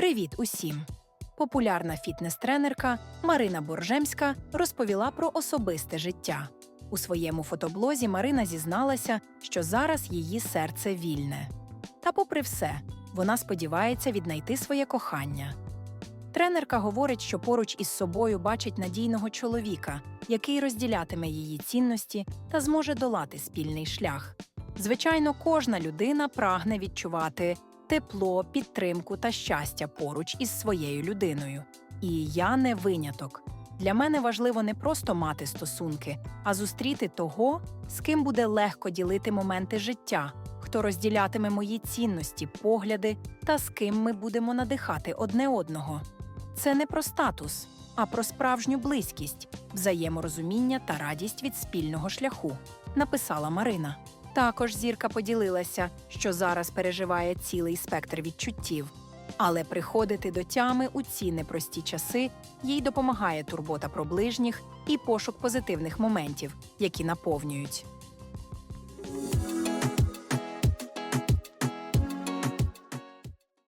Привіт усім! Популярна фітнес-тренерка Марина Боржемська розповіла про особисте життя. У своєму фотоблозі Марина зізналася, що зараз її серце вільне. Та, попри все, вона сподівається віднайти своє кохання. Тренерка говорить, що поруч із собою бачить надійного чоловіка, який розділятиме її цінності та зможе долати спільний шлях. Звичайно, кожна людина прагне відчувати тепло, підтримку та щастя поруч із своєю людиною. І я не виняток. Для мене важливо не просто мати стосунки, а зустріти того, з ким буде легко ділити моменти життя, хто розділятиме мої цінності, погляди та з ким ми будемо надихати одне одного. Це не про статус, а про справжню близькість, взаєморозуміння та радість від спільного шляху, написала Марина. Також зірка поділилася, що зараз переживає цілий спектр відчуттів. Але приходити до тями у ці непрості часи їй допомагає турбота про ближніх і пошук позитивних моментів, які наповнюють.